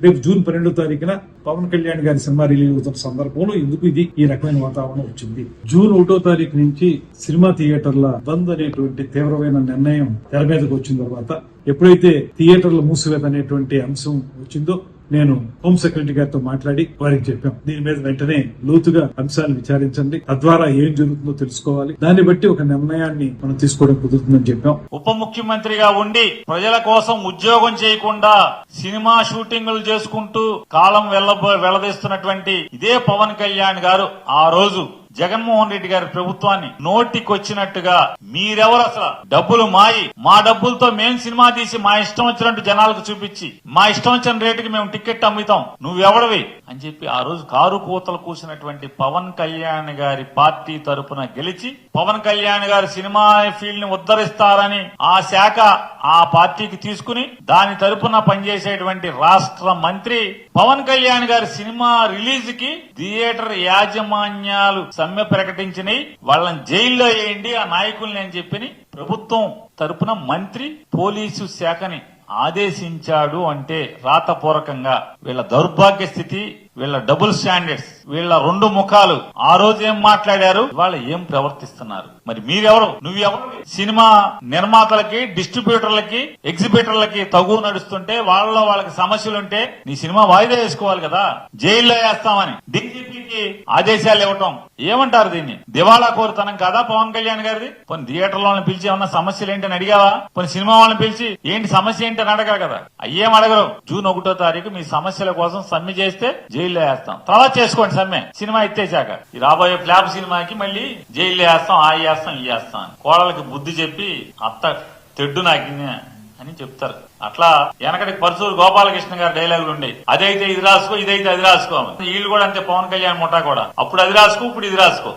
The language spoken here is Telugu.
రేపు జూన్ పన్నెండో తారీఖున పవన్ కళ్యాణ్ గారి సినిమా రిలీజ్ అవుతున్న సందర్భంలో ఎందుకు ఇది ఈ రకమైన వాతావరణం వచ్చింది? జూన్ ఒకటో తారీఖు నుంచి సినిమా థియేటర్ల బంద్ అనేటువంటి తీవ్రమైన నిర్ణయం తెర మీదకు వచ్చిన తర్వాత ఎప్పుడైతే థియేటర్ల మూసివేత అనేటువంటి అంశం వచ్చిందో నేను హోమ్ సెక్రటరీ గారితో మాట్లాడి వారికి చెప్పాం. దీని మీద వెంటనే లోతుగా అంశాలను విచారించండి. తద్వారా ఏం జరుగుతుందో తెలుసుకోవాలి. దాన్ని బట్టి ఒక నిర్ణయాన్ని మనం తీసుకోవడం కుదురుతుందని చెప్పాం. ఉప ముఖ్యమంత్రిగా ఉండి ప్రజల కోసం ఉద్యోగం చేయకుండా సినిమా షూటింగులు చేసుకుంటూ కాలం వెళ్ళ వెళ్ళదీస్తున్నటువంటి ఇదే పవన్ కళ్యాణ్ గారు ఆ రోజు. జగన్మోహన్ రెడ్డి గారి ప్రభుత్వాన్ని నోటికొచ్చినట్టుగా మీరెవరు అసలు? డబ్బులు మాయి. మా డబ్బులతో మేము సినిమా తీసి మా ఇష్టం వచ్చినట్టు జనాలకు చూపించి మా ఇష్టం వచ్చిన రేటుకి మేము టికెట్ అమ్ముతాం. నువ్వెవడవి? అని చెప్పి ఆ రోజు కారు కూతలు కూసినటువంటి పవన్ కళ్యాణ్ గారి పార్టీ తరపున గెలిచి పవన్ కళ్యాణ్ గారి సినిమా ఫీల్డ్ని ఉద్ధరిస్తారని ఆ శాఖ ఆ పార్టీకి తీసుకుని దాని తరపున పనిచేసేటువంటి రాష్ట్ర మంత్రి పవన్ కళ్యాణ్ గారి సినిమా రిలీజ్కి థియేటర్ యాజమాన్యాలు సమ్మె ప్రకటించినాయి వాళ్ళని జైల్లో వేయండి ఆ నాయకుల్ని అని చెప్పి ప్రభుత్వం తరపున మంత్రి పోలీసు శాఖని ఆదేశించాడు అంటే రాతపూర్వకంగా వీళ్ళ దౌర్భాగ్య స్థితి వీళ్ళ డబుల్ స్టాండర్డ్స్ వీళ్ళ రెండు ముఖాలు ఆ రోజు ఏం మాట్లాడారు? వాళ్ళు ఏం ప్రవర్తిస్తున్నారు? మరి మీరెవరు? నువ్వెవరు? సినిమా నిర్మాతలకి డిస్ట్రిబ్యూటర్లకి ఎగ్జిబిటర్లకి తగు నడుస్తుంటే వాళ్ళలో వాళ్ళకి సమస్యలుంటే నీ సినిమా వాయిదా వేసుకోవాలి కదా. జైల్లో వేస్తామని. డీజీపీ ఆదేశాలు ఇవ్వటం. ఏమంటారు దీన్ని? దివాళా కోరుతనం కదా పవన్ కళ్యాణ్ గారిది? కొన్ని థియేటర్ వాళ్ళని పిలిచి ఏమన్నా సమస్యలు ఏంటని అడిగావా? కొన్ని సినిమా వాళ్ళని పిలిచి ఏంటి సమస్య ఏంటి అని అడగాలి కదా. అయ్యేం అడగరు. జూన్ ఒకటో తారీఖు మీ సమస్యల కోసం సమ్మె చేస్తే జైల్లో వేస్తాం. తర్వాత చేసుకోండి సమ్మె. సినిమా ఎత్తేసాక ఈ రాబోయే ఫ్లాప్ సినిమాకి మళ్ళీ జైల్లో వేస్తాం ఆ వేస్తాం ఈ వేస్తాం కోడలకి బుద్ధి చెప్పి అత్త తెడ్డు నాకింది. అని చెప్తారు. అట్లా వెనకటి పరశూరు గోపాలకృష్ణ గారి డైలాగులు ఉండే. అదైతే ఇది రాసుకో ఇదైతే అది రాసుకో వీళ్ళు కూడా అంతే పవన్ కళ్యాణ్ ముఠా కూడా. అప్పుడు అది రాసుకో ఇప్పుడు ఇది రాసుకో.